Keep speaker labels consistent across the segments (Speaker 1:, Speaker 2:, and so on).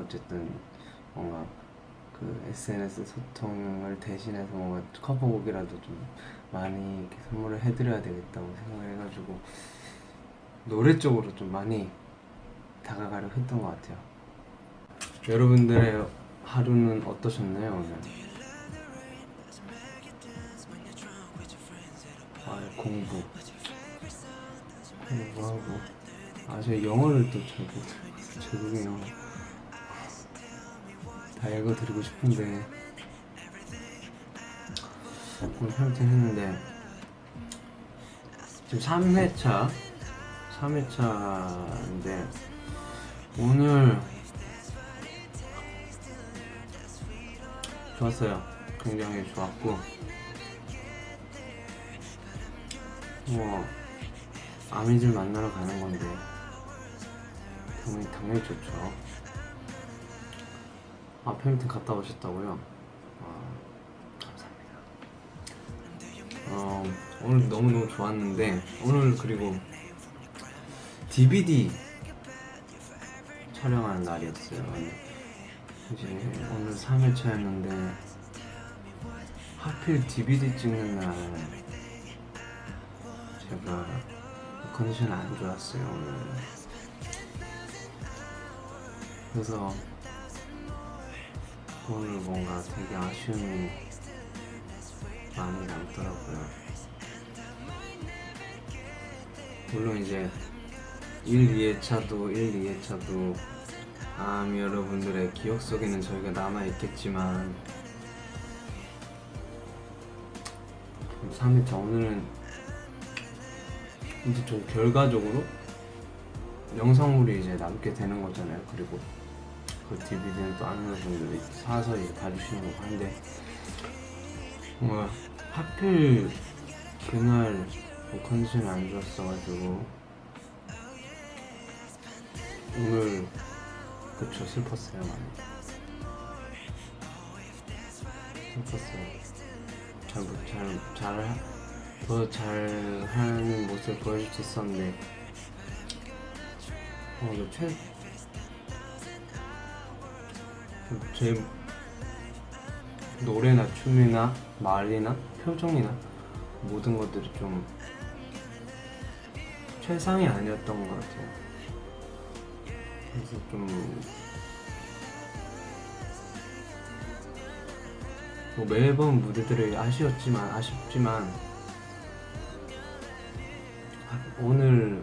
Speaker 1: 어쨌든 뭔가 그 SNS 소통을 대신해서 뭔가 커버곡이라도 좀 많이 이렇게 선물을 해드려야 되겠다고 생각을 해가지고 노래 쪽으로 좀 많이 다가가려고 했던 것 같아요. 여러분들의 하루는 어떠셨나요 오늘? 아 공부 공부하고 아 저 영어를 또 잘 못해서 죄송해요. 다 읽어드리고 싶은데. 오늘 팬미팅 했는데. 지금 3회차 3회차인데 오늘 좋았어요. 굉장히 좋았고. 뭐 아미들 만나러 가는 건데 당연히 당연히 좋죠 아 팬미팅 갔다 오셨다고요? 아, 감사합니다. 어, 오늘 너무 너무 좋았는데 오늘 그리고 DVD 촬영하는 날이었어요. 이제 오늘 3회차였는데 하필 DVD 찍는 날 제가 컨디션이 안 좋았어요 오늘. 그래서 오늘 뭔가 되게 아쉬움이 많이 남더라고요. 물론 이제 1, 2회차도 1, 2회차도 암 여러분들의 기억 속에는 저희가 남아 있겠지만 3회차 오늘은 이제 좀 결과적으로 영상물이 이제 남게 되는 거잖아요. 그리고 그 DVD는 또 아는 분들이 사서 이제 봐주시는 거고 한데 뭔가 하필 그날 뭐 컨디션이 안 좋았어가지고 오늘 그쵸 슬펐어요 많이. 슬펐어요. 잘 잘 잘 더 잘하는 모습 보여줄 수 있었는데 어, 최, 제 노래나 춤이나 말이나 표정이나 모든 것들이 좀 최상이 아니었던 것 같아요. 그래서 좀 뭐 매번 무대들이 아쉬웠지만 아쉽지만 아, 오늘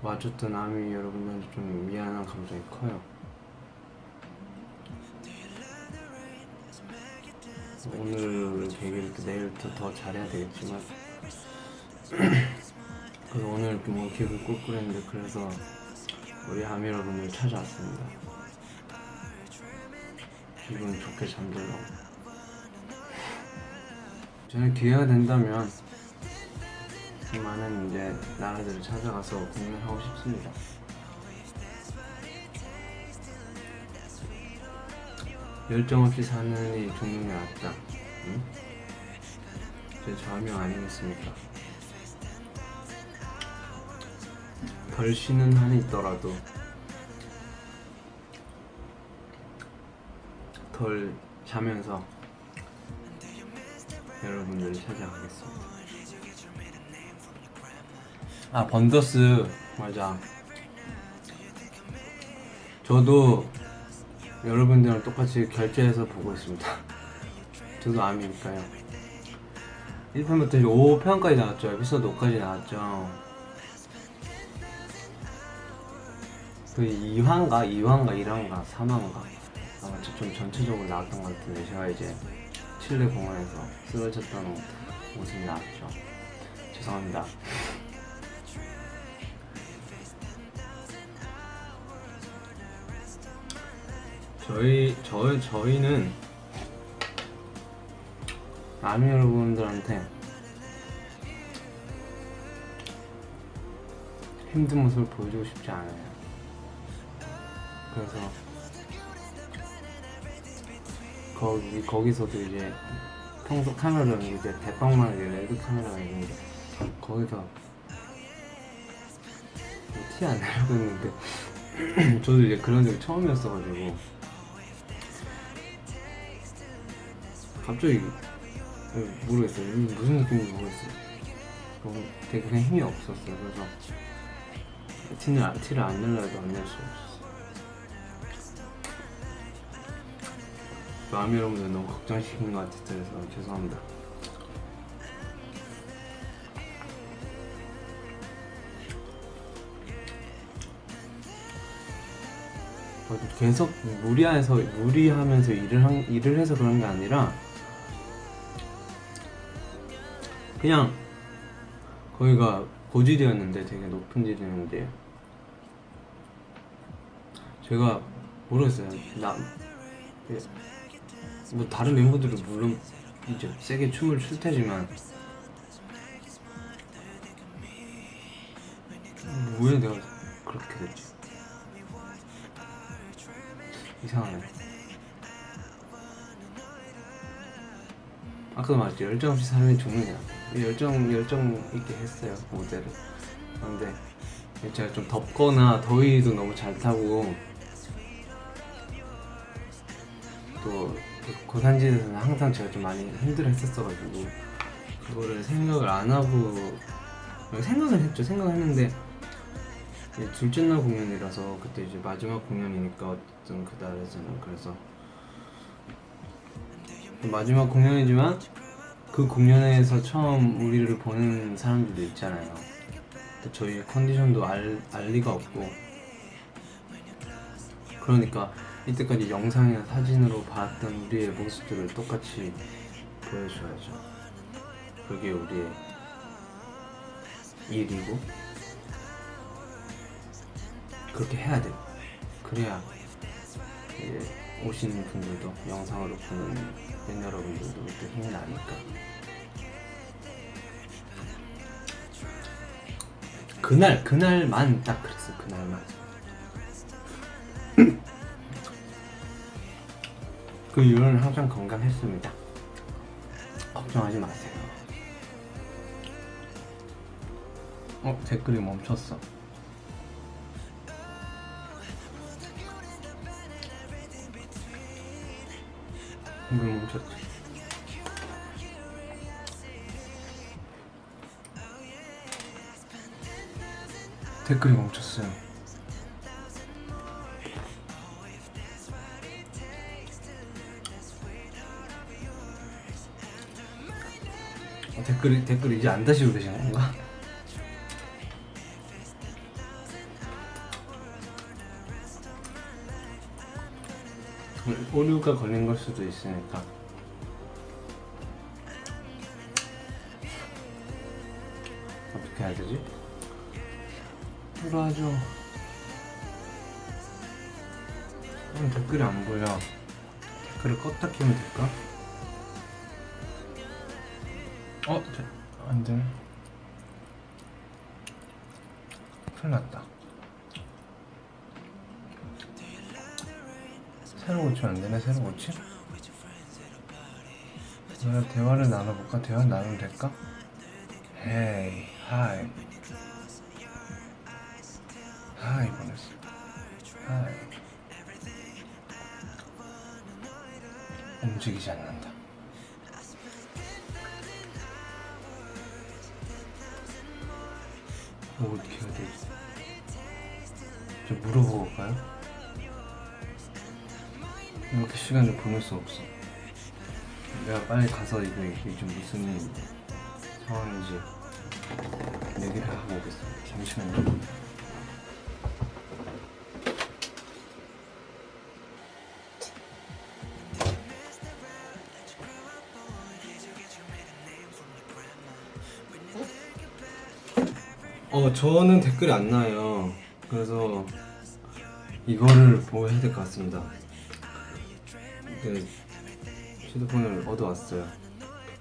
Speaker 1: 와줬던 아미 여러분들한테 좀 미안한 감정이 커요. 오늘 계기를 또 내일부터 더 잘해야 되겠지만 그래서 오늘 뭐 기분 꿀꿀했는데 그래서 우리 아미 여러분을 찾아왔습니다. 기분 좋게 잠들라고. 저는 기회가 된다면 많은 이제 나라들을 찾아가서 공연하고 싶습니다. 열정 없이 사는 이 죽는 게 낫다. 응? 제 좌명 아니겠습니까? 덜 쉬는 한이 있더라도 덜 자면서 여러분들을 찾아가겠습니다. 아 번더스 맞아. 저도 여러분들이랑 똑같이 결제해서 보고 있습니다. 저도 암이니까요. 1편부터 5편까지 나왔죠. 에피소드 5까지 나왔죠. 그 2화인가 2화인가 1화인가 3화인가 아마 좀 전체적으로 나왔던 것 같은데 제가 이제 칠레 공원에서 쓰러졌던 모습이 나왔죠. 죄송합니다. 저희 저 저희는 아미 여러분들한테 힘든 모습을 보여주고 싶지 않아요. 그래서 거기 거기서도 이제 평소 카메라는 이제 대빵만 이제 레드 카메라가 있는데 거기서 뭐티안 내려고 했는데 저도 이제 그런 적이 처음이었어가지고 갑자기 모르겠어요. 무슨 느낌인지 모르겠어요. 너무 되게 그냥 힘이 없었어요. 그래서 안- 티를 안 내려도 안 낼 수 없었어요. 마음이 여러분들 너무 걱정시킨 것 같아서 죄송합니다. 계속 무리해서 무리하면서 일을 한, 일을 해서 그런 게 아니라 그냥 거기가 고질이었는데 되게 높은 질이었는데 제가 모르겠어요 나 뭐 다른 멤버들은 물론 이제 세게 춤을 출 테지만 왜 내가 그렇게 됐지? 이상하네. 아까도 말했죠. 열정 없이 사람이 죽느냐. 열정, 열정 있게 했어요. 무대를. 그런데 제가 좀 덥거나 더위도 너무 잘 타고 또그 고산지대에서는 항상 제가 좀 많이 힘들어 했었어가지고 그거를 생각을 안 하고 생각을 했죠. 생각을 했는데 둘째 날 공연이라서 그때 이제 마지막 공연이니까 어쨌든 그날에서는 그래서 마지막 공연이지만 그 공연에서 처음 우리를 보는 사람들도 있잖아요. 또 저희 컨디션도 알, 알 리가 없고 그러니까 이때까지 영상이나 사진으로 봤던 우리의 모습들을 똑같이 보여줘야죠. 그게 우리의 일이고 그렇게 해야 돼. 그래야 이제 오시는 분들도 영상으로 보는 팬 여러분들도 또 힘이 나니까. 그날 그날만 딱 그랬어 그날만. 그 이후로는 항상 건강했습니다. 걱정하지 마세요. 어 댓글이 멈췄어. 이거 멈췄지. 댓글이 멈췄어요. 어, 댓글이 댓글 이제 안 다시고 계시는 건가? 오류가 걸린 걸 수도 있으니까 어떻게 해야 되지? 불어하죠 음, 댓글이 안 보여 댓글을 껐다 키면 될까? 어? 돼. 안 되네 큰일 났다 새로 고치면 안 되네 새로 고치? 우리가 대화를 나눠볼까? 대화 나누면 될까? 헤이 하이 하이 보냈어 하이 움직이지 않는다 뭐 어떻게 해야 되지? 좀 물어보고 올까요? 이렇게 시간을 보낼 수 없어. 내가 빨리 가서 이거 이게 좀 무슨 상황인지 얘기를 하고 오겠습니다. 잠시만요. 어, 저는 댓글이 안 나요. 그래서 이거를 보고 해야 될 것 같습니다. 그 휴대폰을 얻어왔어요.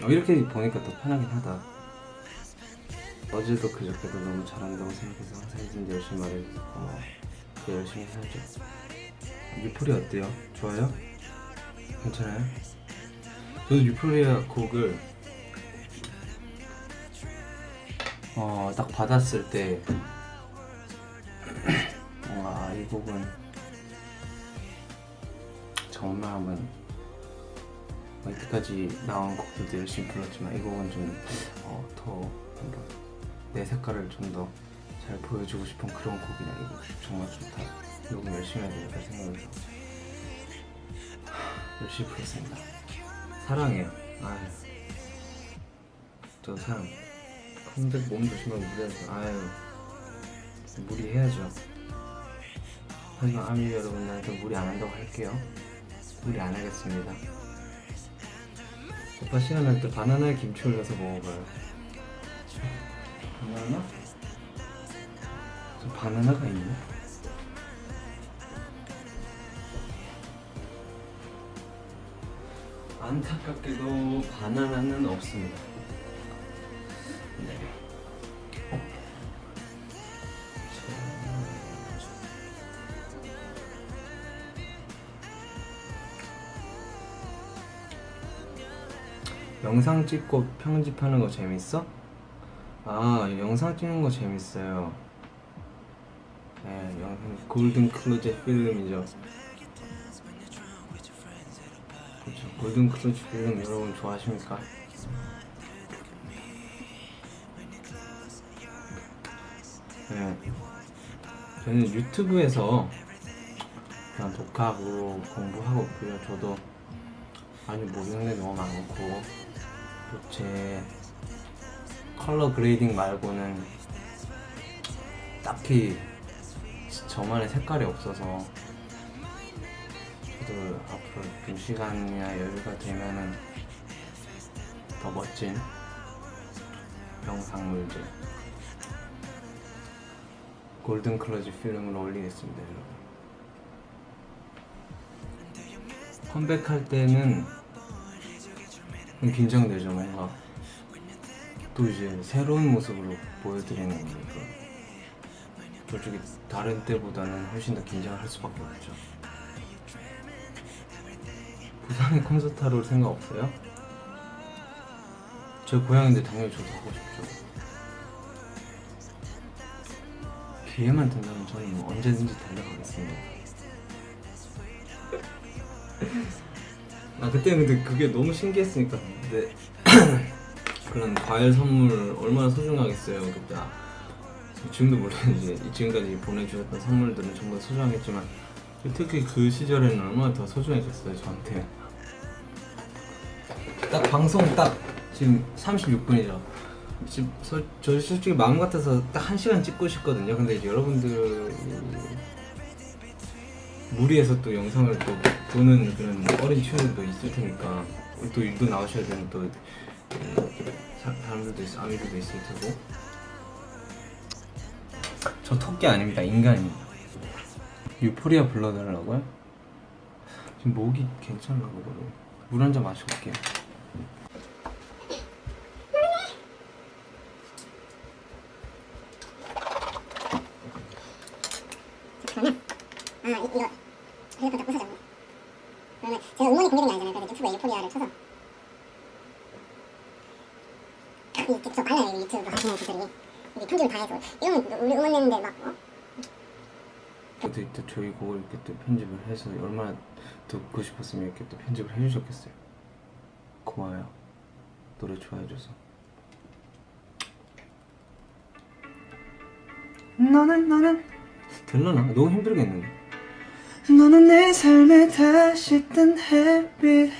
Speaker 1: 어, 이렇게 보니까 더 편하긴 하다. 어제도 그저께도 너무 잘한다고 생각해서 항상 해준 열심히 말해줘서 고마워. 그 열심히 살죠. 유포리 어때요? 좋아요? 괜찮아요? 저도 유포리아 곡을 어, 딱 받았을 때 뭔가 이 곡은 한번 뭐 이때까지 나온 곡들도 열심히 불렀지만 이 곡은 좀더 뭔가 내 색깔을 좀 더 잘 보여주고 싶은 그런 곡이냐 이거 정말 좋다. 녹음 열심히 해야 되겠다 생각해서. 하, 열심히 불렀습니다. 사랑해요. 아유. 저 사람 컴백 몸 조심하고 무리하죠 아유. 무리해야죠. 하지만 아미 여러분들한테 무리 안 한다고 할게요 무리 안 하겠습니다 오빠 시간 날 때 바나나에 김치 올려서 먹어봐요 바나나? 저 바나나가 있네 안타깝게도 바나나는 없습니다 네. 영상 찍고 편집하는 거 재밌어? 아 영상 찍는 거 재밌어요. 네, 영상 골든 클로즈 필름이죠. 그렇죠. 골든 클로즈 필름 여러분 좋아하십니까? 네. 저는 유튜브에서 그냥 독학으로 공부하고 있고요. 저도 많이 모르는 게 너무 많고 또 제 컬러 그레이딩 말고는 딱히 저만의 색깔이 없어서 저도 앞으로 좀 시간이나 여유가 되면은 더 멋진 영상물들 골든 클러지 필름을 올리겠습니다 여러분. 컴백할 때는 좀 긴장되죠 뭔가 또 이제 새로운 모습으로 보여드리는 거니까 솔직히 다른 때보다는 훨씬 더 긴장을 할 수밖에 없죠. 부산에 콘서트 하러 올 생각 없어요? 저 고향인데 당연히 저도 하고 싶죠. 기회만 된다면 저는 뭐 언제든지 달려가겠습니다 아 그때는 근데 그게 너무 신기했으니까 근데 그런 과일 선물 얼마나 소중하겠어요 그때. 아, 지금도 이제 지금까지 보내주셨던 선물들은 다 소중하겠지만 특히 그 시절에는 얼마나 더 소중했겠어요 저한테. 딱 방송 딱 지금 36분이죠. 지금 서, 저 솔직히 마음 같아서 딱 한 시간 찍고 싶거든요. 근데 이제 여러분들 무리해서 또 영상을 또 보는 그런 어린 친구들도 있을 테니까 또 일도 나오셔야 되는 또 음, 사- 사람들도 있어 아미들도 있을 테고. 저 토끼 아닙니다. 인간입니다. 유포리아 불러달라고요? 지금 목이 괜찮나 보거든요 물 한 잔 마시고 올게요
Speaker 2: 그러면 아 이, 이거 휴대폰 다 부서졌네 그러면 제가 음원이 공개된 게 아니잖아요 그래서 유튜브에 유포리아를 쳐서 이게 저 빨라요 이 유튜브 하시는 분들이 이게 편집을 다 해서 이러면 우리 음원 내는데 막 어?
Speaker 1: 저도 이때 저희 곡을 이렇게 또 편집을 해서 얼마나 듣고 싶었으면 이렇게 또 편집을 해주셨겠어요. 고마워요. 노래 좋아해줘서. 너는 너는. 될라나? 너무 힘들겠는데.
Speaker 3: 너는 내 삶에 다시 뜬 햇빛.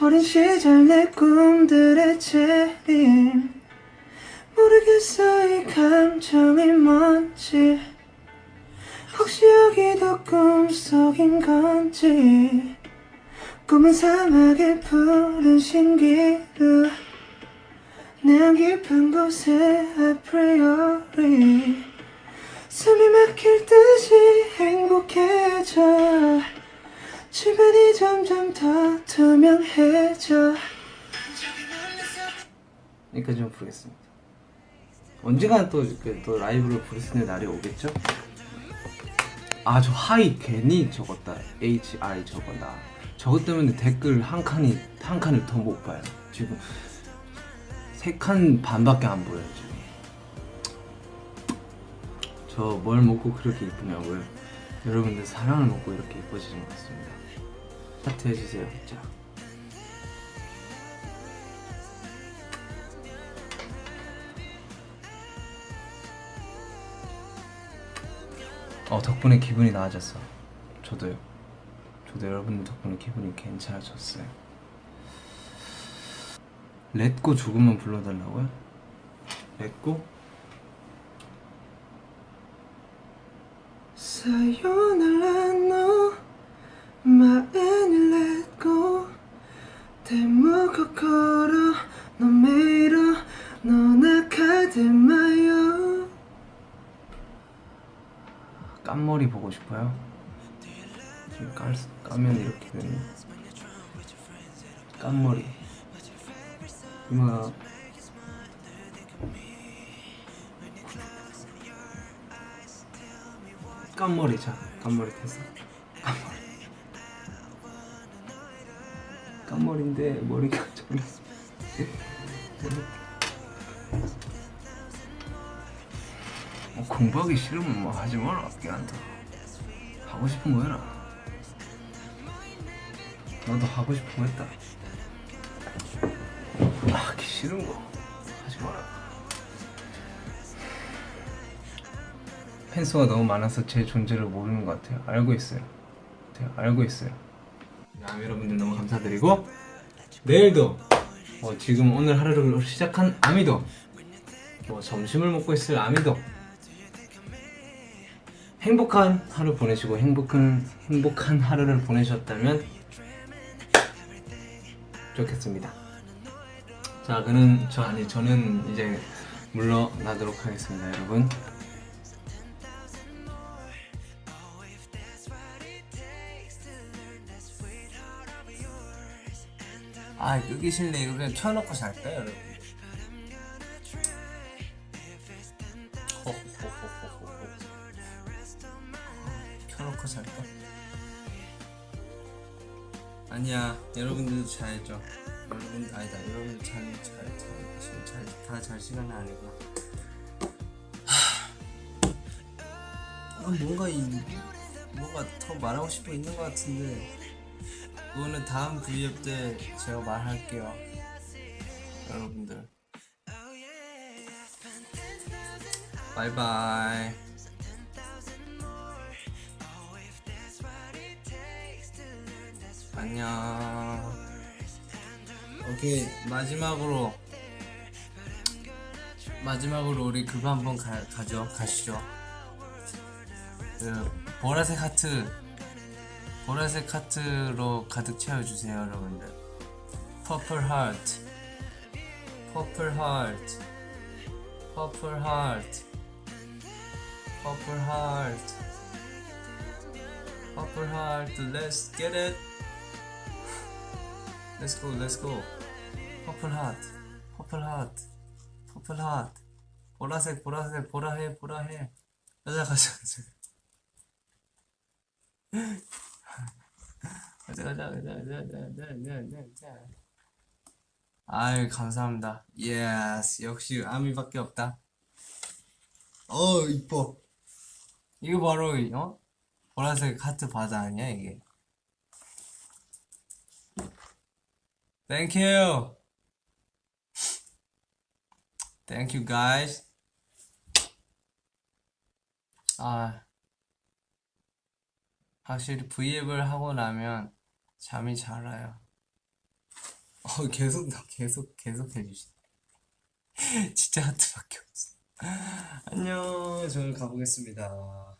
Speaker 3: 어린 시절 내 꿈들의 재림 모르겠어 이 감정이 뭔지. 혹시 여기도 꿈속인 건지. 꿈은 사막의 푸른 신기루. 내안 깊은 곳에 아프리오리. 숨이 막힐 듯이 행복해져. 주변이 점점 더 투명해져.
Speaker 1: 여기까지만 부르겠습니다 언젠가 또, 또 라이브로 있는 날이 오겠죠? 아 저 하이 괜히 적었다 HI 적었다 저것 때문에 댓글 한 칸이 한 칸을 더 못 봐요 지금 세 칸 반밖에 안 보여요 지금 저 뭘 먹고 그렇게 이쁘냐고요? 여러분들 사랑을 먹고 이렇게 이뻐지신 것 같습니다. 하트 해주세요. 자. 어 덕분에 기분이 나아졌어. 저도요. 저도 여러분들 덕분에 기분이 괜찮아졌어요. 렛고 조금만 불러달라고요? 렛고?
Speaker 3: 사요나라 너 마흔을 냈고 대목을 걸어 너 메이러 넌 아카데마요
Speaker 1: 깐 머리 보고 싶어요? 지금 깔, 까면 이렇게 되네 깐 머리. 음악 깐머리 자 깐 머리 됐어. 깐 머리. 깐 머리인데 머리가 좀 공부하기 싫으면 뭐 하지 마라 걔한테 하고 싶은 거 해라. 나도 하고 싶은 거 했다. 하기 싫은 거. 하지 마라. 팬수가 너무 많아서 제 존재를 모르는 것 같아요. 알고 있어요. 네, 알고 있어요. 야, 여러분들 너무 감사드리고 내일도 어, 지금 오늘 하루를 시작한 아미도 뭐 점심을 먹고 있을 아미도 행복한 하루 보내시고 행복한 행복한 하루를 보내셨다면 좋겠습니다. 자, 그는 저 아니 저는 이제 물러나도록 하겠습니다, 여러분. 아, 끄기 싫네. 이거 그냥 켜놓고 잘까요, 여러분? 여러분들도 자야죠? 여러분 아니다. 여러분들 잘잘잘다잘 시간은 하... 아, 뭔가 이 뭔가 더 말하고 싶어 있는 것 같은데. 그거는 다음 브이앱 때 제가 말할게요. 여러분들. 바이바이. 안녕. 오케이 마지막으로. 마지막으로 우리 그거 한번 가, 가죠 가시죠. 그 보라색 하트. 보라색 하트로 가득 채워주세요 여러분들. 퍼플 하트 퍼플 하트 퍼플 하트 퍼플 하트 퍼플 하트 Let's get it Let's go, let's go. 퍼플 하트, 퍼플 하트, 퍼플 하트. 보라색, 보라색, 보라해, 보라해. 가자, 가자. 가자, 가자, 가자, 가자, 가자, 가자, 가자, 가자. 아유, 감사합니다. 예스, 역시 아미밖에 없다. 어, 이뻐. 이거 바로, 어? 보라색 하트 바다 아니야, 이게? Thank you. Thank you guys. 아, 확실히 V앱을 하고 나면 잠이 잘 와요. 어, 계속, 계속, 계속 해주시네. 진짜 하트밖에 없어. 안녕, 저는 가보겠습니다.